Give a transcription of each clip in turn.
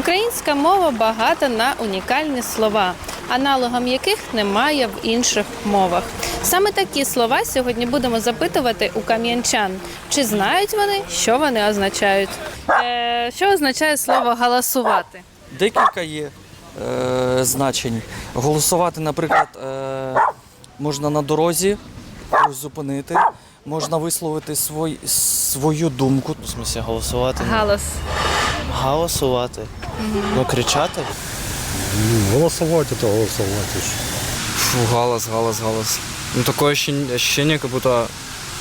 Українська мова багата на унікальні слова, аналогом яких немає в інших мовах. Саме такі слова сьогодні будемо запитувати у кам'янчан. Чи знають вони, що вони означають? Е, що означає слово галасувати? Декілька є е, значень. Голосувати, наприклад, е, можна на дорозі когось зупинити, можна висловити свой, свою думку. В смысле голосувати? Галас. Голосувати. Ну, кричати. Голосовать это голосовать уж. Фу, галас, галас, галас. Ну, такое ощущение, ощущение, как будто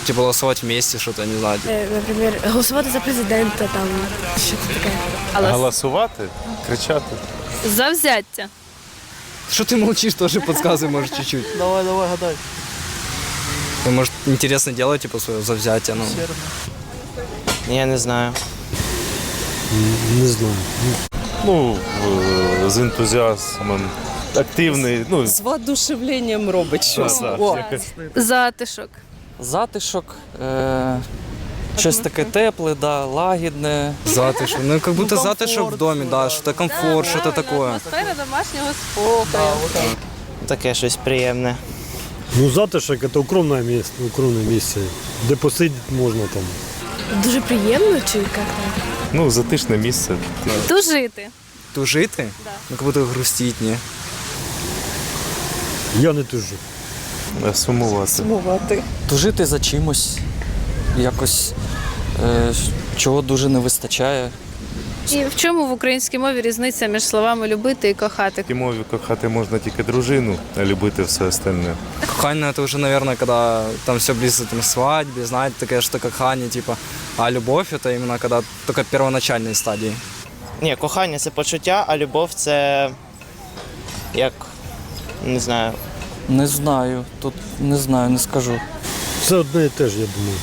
типа голосовать вместе, что-то, не знаю. Е, Наприклад, голосувати за президента там що це таке. Галас. Голосувати, кричати. Завзяття. Что ты молчишь, тоже подсказывай, может, чуть-чуть. Давай, давай, гадай. Ну, может, интересно делать, типа, свое завзятие, ну. Я не знаю. Не знаю. Ну, е, з ентузіазмом, активний. Ну, з воодушевленням робить щось. да, О. Затишок. Затишок, е, щось таке тепле, да, лагідне. Затишок. Ну, как будто затишок в доме, да, что-то комфорт, что-то такое. Атмосфера домашнього спокою. Таке щось приємне. Ну, затишок это укромное место, укромное место, де посидіти можна там. Дуже приємно чи як? ну, затишне місце. Тужити. Тужити? Ну, як будто грустить, не? Я не тужу. А Сумувати. Сумувати. Тужити за чимось, якось е, чого дуже не вистачає. І в чому в українській мові різниця між словами любити і кохати? В мові кохати можна тільки дружину, а любити все остальне. Кохание это уже, наверное, когда там все близко там, к свадьбе, знаете, такое, что кохание, типа. А любовь это именно когда только первоначальные стадии. Ні, кохання це почуття, а любов це як. Не знаю. Не знаю, тут не знаю, не скажу. Це одне і те ж, я думаю.